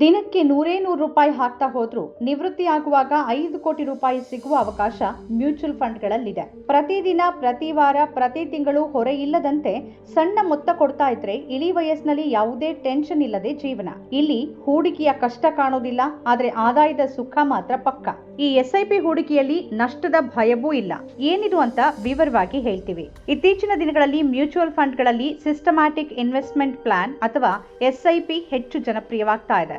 ದಿನಕ್ಕೆ ನೂರೇ ನೂರು ರೂಪಾಯಿ ಹಾಕ್ತಾ ಹೋದ್ರೂ ನಿವೃತ್ತಿ ಆಗುವಾಗ ಐದು ಕೋಟಿ ರೂಪಾಯಿ ಸಿಗುವ ಅವಕಾಶ ಮ್ಯೂಚುವಲ್ ಫಂಡ್ಗಳಲ್ಲಿದೆ. ಪ್ರತಿದಿನ, ಪ್ರತಿ ವಾರ, ಪ್ರತಿ ತಿಂಗಳು ಹೊರೆ ಇಲ್ಲದಂತೆ ಸಣ್ಣ ಮೊತ್ತ ಕೊಡ್ತಾ ಇದ್ರೆ ಇಳಿ ವಯಸ್ಸಿನಲ್ಲಿ ಯಾವುದೇ ಟೆನ್ಷನ್ ಇಲ್ಲದೆ ಜೀವನ. ಇಲ್ಲಿ ಹೂಡಿಕೆಯ ಕಷ್ಟ ಕಾಣೋದಿಲ್ಲ, ಆದ್ರೆ ಆದಾಯದ ಸುಖ ಮಾತ್ರ ಪಕ್ಕ. ಈ ಎಸ್ಐಪಿ ಹೂಡಿಕೆಯಲ್ಲಿ ನಷ್ಟದ ಭಯವೂ ಇಲ್ಲ. ಏನಿದು ಅಂತ ವಿವರವಾಗಿ ಹೇಳ್ತೀವಿ. ಇತ್ತೀಚಿನ ದಿನಗಳಲ್ಲಿ ಮ್ಯೂಚುವಲ್ ಫಂಡ್ಗಳಲ್ಲಿ ಸಿಸ್ಟಮ್ಯಾಟಿಕ್ ಇನ್ವೆಸ್ಟ್ಮೆಂಟ್ ಪ್ಲಾನ್ ಅಥವಾ ಎಸ್ಐಪಿ ಹೆಚ್ಚು ಜನಪ್ರಿಯವಾಗ್ತಾ ಇದೆ.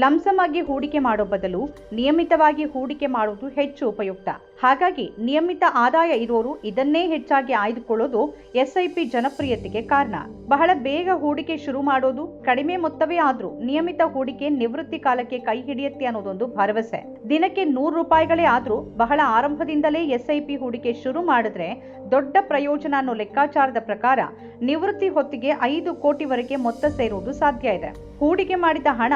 ಲಂಸಮ್ ಆಗಿ ಹೂಡಿಕೆ ಮಾಡೋ ಬದಲು ನಿಯಮಿತವಾಗಿ ಹೂಡಿಕೆ ಮಾಡುವುದು ಹೆಚ್ಚು ಉಪಯುಕ್ತ. ಹಾಗಾಗಿ ನಿಯಮಿತ ಆದಾಯ ಇರೋರು ಇದನ್ನೇ ಹೆಚ್ಚಾಗಿ ಆಯ್ದುಕೊಳ್ಳೋದು ಎಸ್ಐಪಿ ಜನಪ್ರಿಯತೆಗೆ ಕಾರಣ. ಬಹಳ ಬೇಗ ಹೂಡಿಕೆ ಶುರು ಮಾಡೋದು ಕಡಿಮೆ ಮೊತ್ತವೇ ಆದ್ರೂ ನಿಯಮಿತ ಹೂಡಿಕೆ ನಿವೃತ್ತಿ ಕಾಲಕ್ಕೆ ಕೈ ಹಿಡಿಯುತ್ತೆ ಅನ್ನೋದೊಂದು ಭರವಸೆ. ದಿನಕ್ಕೆ ನೂರು ರೂಪಾಯಿಗಳೇ ಆದ್ರೂ ಬಹಳ ಆರಂಭದಿಂದಲೇ ಎಸ್ಐಪಿ ಹೂಡಿಕೆ ಶುರು ಮಾಡಿದ್ರೆ ದೊಡ್ಡ ಪ್ರಯೋಜನ ಅನ್ನೋ ಲೆಕ್ಕಾಚಾರದ ಪ್ರಕಾರ ನಿವೃತ್ತಿ ಹೊತ್ತಿಗೆ ಐದು ಕೋಟಿವರೆಗೆ ಮೊತ್ತ ಸೇರುವುದು ಸಾಧ್ಯ ಇದೆ. ಹೂಡಿಕೆ ಮಾಡಿದ ಹಣ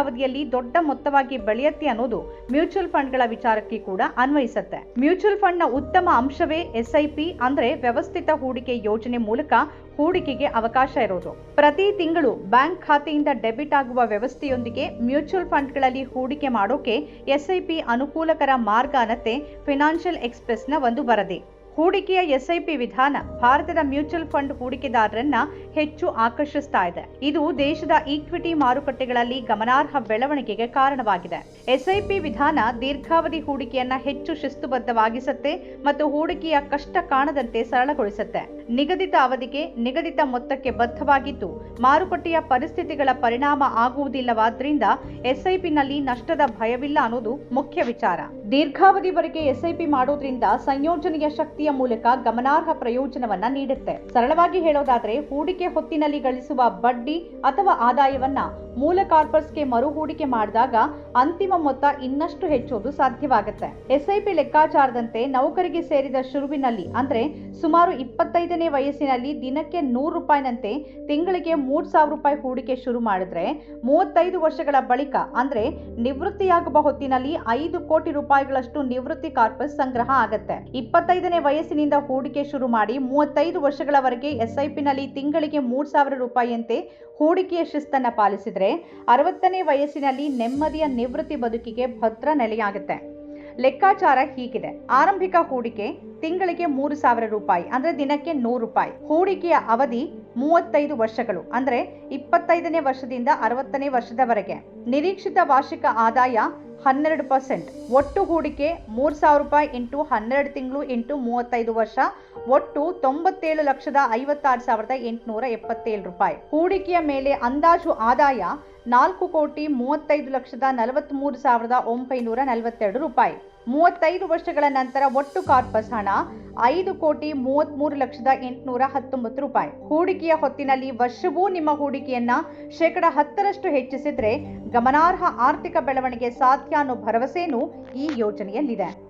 ದೀರ್ಘಾವಧಿಯಲ್ಲಿ ದೊಡ್ಡ ಮೊತ್ತವಾಗಿ ಬೆಳೆಯುತ್ತೆ ಅನ್ನೋದು ಮ್ಯೂಚುವಲ್ ಫಂಡ್ಗಳ ವಿಚಾರಕ್ಕೆ ಕೂಡ ಅನ್ವಯಿಸುತ್ತೆ. ಮ್ಯೂಚುವಲ್ ಫಂಡ್ನ ಉತ್ತಮ ಅಂಶವೇ ಎಸ್ಐಪಿ ಅಂದ್ರೆ ವ್ಯವಸ್ಥಿತ ಹೂಡಿಕೆ ಯೋಜನೆ ಮೂಲಕ ಹೂಡಿಕೆಗೆ ಅವಕಾಶ ಇರೋದು. ಪ್ರತಿ ತಿಂಗಳು ಬ್ಯಾಂಕ್ ಖಾತೆಯಿಂದ ಡೆಬಿಟ್ ಆಗುವ ವ್ಯವಸ್ಥೆಯೊಂದಿಗೆ ಮ್ಯೂಚುವಲ್ ಫಂಡ್ಗಳಲ್ಲಿ ಹೂಡಿಕೆ ಮಾಡೋಕೆ ಎಸ್ಐಪಿ ಅನುಕೂಲಕರ ಮಾರ್ಗ ಅನ್ನತ್ತೆ ಫಿನಾನ್ಷಿಯಲ್ ಎಕ್ಸ್ಪ್ರೆಸ್ನ ಒಂದು ವರದಿ. ಹೂಡಿಕೆಯ ಎಸ್ಐಪಿ ವಿಧಾನ ಭಾರತದ ಮ್ಯೂಚುವಲ್ ಫಂಡ್ ಹೂಡಿಕೆದಾರರನ್ನ ಹೆಚ್ಚು ಆಕರ್ಷಿಸ್ತಾ ಇದೆ. ಇದು ದೇಶದ ಈಕ್ವಿಟಿ ಮಾರುಕಟ್ಟೆಗಳಲ್ಲಿ ಗಮನಾರ್ಹ ಬೆಳವಣಿಗೆಗೆ ಕಾರಣವಾಗಿದೆ. ಎಸ್ಐಪಿ ವಿಧಾನ ದೀರ್ಘಾವಧಿ ಹೂಡಿಕೆಯನ್ನ ಹೆಚ್ಚು ಶಿಸ್ತುಬದ್ಧವಾಗಿಸುತ್ತೆ ಮತ್ತು ಹೂಡಿಕೆಯ ಕಷ್ಟ ಕಾಣದಂತೆ ಸರಳಗೊಳಿಸುತ್ತೆ. ನಿಗದಿತ ಅವಧಿಗೆ ನಿಗದಿತ ಮೊತ್ತಕ್ಕೆ ಬದ್ಧವಾಗಿದ್ದು, ಮಾರುಕಟ್ಟೆಯ ಪರಿಸ್ಥಿತಿಗಳ ಪರಿಣಾಮ ಆಗುವುದಿಲ್ಲವಾದ್ರಿಂದ ಎಸ್ಐಪಿನಲ್ಲಿ ನಷ್ಟದ ಭಯವಿಲ್ಲ ಅನ್ನೋದು ಮುಖ್ಯ ವಿಚಾರ. ದೀರ್ಘಾವಧಿವರೆಗೆ ಎಸ್ಐಪಿ ಮಾಡೋದ್ರಿಂದ ಸಂಯೋಜನೆಯ ಶಕ್ತಿಯ ಮೂಲಕ ಗಮನಾರ್ಹ ಪ್ರಯೋಜನವನ್ನ ನೀಡುತ್ತೆ. ಸರಳವಾಗಿ ಹೇಳೋದಾದ್ರೆ ಹೂಡಿಕೆ ಹೊತ್ತಿನಲ್ಲಿ ಗಳಿಸುವ ಬಡ್ಡಿ ಅಥವಾ ಆದಾಯವನ್ನ ಮೂಲ ಕಾರ್ಪಸ್ಗೆ ಮರು ಹೂಡಿಕೆ ಮಾಡಿದಾಗ ಅಂತಿಮ ಮೊತ್ತ ಇನ್ನಷ್ಟು ಹೆಚ್ಚೋದು ಸಾಧ್ಯವಾಗುತ್ತೆ. ಎಸ್ಐಪಿ ಲೆಕ್ಕಾಚಾರದಂತೆ ನೌಕರಿಗೆ ಸೇರಿದ ಶುರುವಿನಲ್ಲಿ, ಅಂದ್ರೆ ಸುಮಾರು ಇಪ್ಪತ್ತೈದನೇ ವಯಸ್ಸಿನಲ್ಲಿ ದಿನಕ್ಕೆ ನೂರು ರೂಪಾಯಿನಂತೆ ತಿಂಗಳಿಗೆ ಮೂರ್ ಸಾವಿರ ರೂಪಾಯಿ ಹೂಡಿಕೆ ಶುರು ಮಾಡಿದ್ರೆ, ಮೂವತ್ತೈದು ವರ್ಷಗಳ ಬಳಿಕ, ಅಂದ್ರೆ ನಿವೃತ್ತಿಯಾಗುವ ಹೊತ್ತಿನಲ್ಲಿ ಐದು ಕೋಟಿ ರೂಪಾಯಿಗಳಷ್ಟು ನಿವೃತ್ತಿ ಕಾರ್ಪಸ್ ಸಂಗ್ರಹ ಆಗತ್ತೆ. ಇಪ್ಪತ್ತೈದನೇ ವಯಸ್ಸಿನಿಂದ ಹೂಡಿಕೆ ಶುರು ಮಾಡಿ ಮೂವತ್ತೈದು ವರ್ಷಗಳವರೆಗೆ ಎಸ್ಐಪಿನಲ್ಲಿ ತಿಂಗಳಿಗೆ ಮೂರ್ ಸಾವಿರ ರೂಪಾಯಿಯಂತೆ ಹೂಡಿಕೆಯ ಶಿಸ್ತನ್ನು ಪಾಲಿಸಿದ್ರೆ ಅರವತ್ತನೇ ವಯಸ್ಸಿನಲ್ಲಿ ನೆಮ್ಮದಿಯ ನಿವೃತ್ತಿ ಬದುಕಿಗೆ ಭದ್ರ ನೆಲೆಯಾಗುತ್ತೆ. ಲೆಕ್ಕಾಚಾರ ಹೀಗಿದೆ. ಆರಂಭಿಕ ಹೂಡಿಕೆ ತಿಂಗಳಿಗೆ ಮೂರು ಸಾವಿರ ರೂಪಾಯಿ, ಅಂದ್ರೆ ದಿನಕ್ಕೆ ನೂರು ರೂಪಾಯಿ. ಹೂಡಿಕೆಯ ಅವಧಿ ಮೂವತ್ತೈದು ವರ್ಷಗಳು, ಅಂದ್ರೆ ಇಪ್ಪತ್ತೈದನೇ ವರ್ಷದಿಂದ ಅರವತ್ತನೇ ವರ್ಷದವರೆಗೆ. ನಿರೀಕ್ಷಿತ ವಾರ್ಷಿಕ ಆದಾಯ ಹನ್ನೆರಡು ಪರ್ಸೆಂಟ್. ಒಟ್ಟು ಹೂಡಿಕೆ ಮೂರು ಸಾವಿರ ರೂಪಾಯಿ ಇಂಟು ಹನ್ನೆರಡು ತಿಂಗಳು ಇಂಟು ಮೂವತ್ತೈದು ವರ್ಷ. ಒಟ್ಟು ತೊಂಬತ್ತೇಳು ಲಕ್ಷದ ಐವತ್ತಾರು ಸಾವಿರದ ಎಂಟುನೂರ ಎಪ್ಪತ್ತೇಳು ರೂಪಾಯಿ. ಹೂಡಿಕೆಯ ಮೇಲೆ ಅಂದಾಜು ಆದಾಯ ನಾಲ್ಕು ಕೋಟಿ ಮೂವತ್ತೈದು ಲಕ್ಷದ ನಲವತ್ತ್ಮೂರು ಸಾವಿರದ ಒಂಬೈನೂರ ನಲವತ್ತೆರಡು ರೂಪಾಯಿ. ಮೂವತ್ತೈದು ವರ್ಷಗಳ ನಂತರ ಒಟ್ಟು ಕಾರ್ಪಸ್ ಹಣ ಐದು ಕೋಟಿ ಮೂವತ್ತ್ಮೂರು ಲಕ್ಷದ ಎಂಟುನೂರ ಹತ್ತೊಂಬತ್ತು ರೂಪಾಯಿ. ಹೂಡಿಕೆಯ ಹೊತ್ತಿನಲ್ಲಿ ವರ್ಷವೂ ನಿಮ್ಮ ಹೂಡಿಕೆಯನ್ನ ಶೇಕಡ ಹತ್ತರಷ್ಟು ಹೆಚ್ಚಿಸಿದ್ರೆ ಗಮನಾರ್ಹ ಆರ್ಥಿಕ ಬೆಳವಣಿಗೆ ಸಾಧ್ಯ ಅನ್ನೋ ಭರವಸೆನೂ ಈ ಯೋಜನೆಯಲ್ಲಿದೆ.